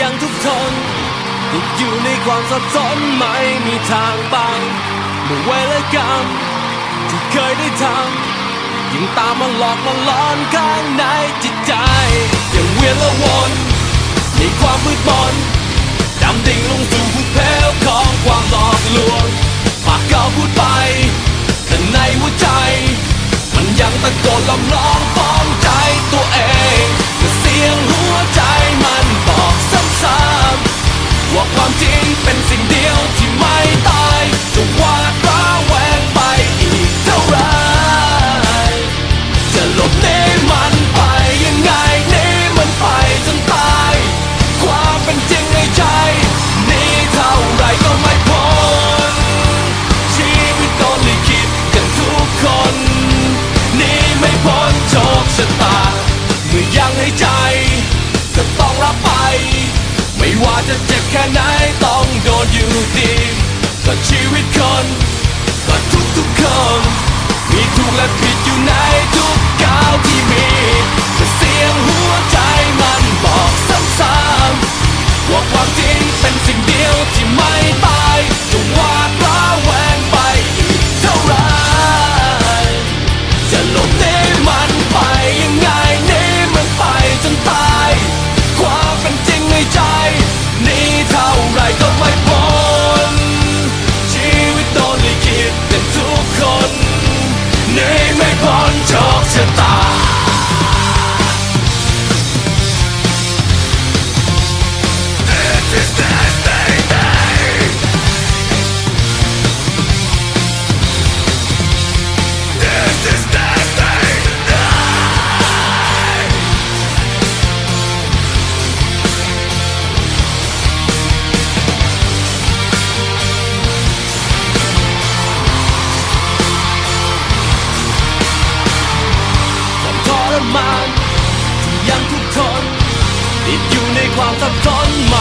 ยังทุกทนติดอยู่ในความสับสนไม่มีทางบังเมื่อเวลากรรมที่เคยได้ทำยังตามมาหลอกมาหลอนข้างในจิตใจยังเวียนละวนในความมืดมน quanto ad ogni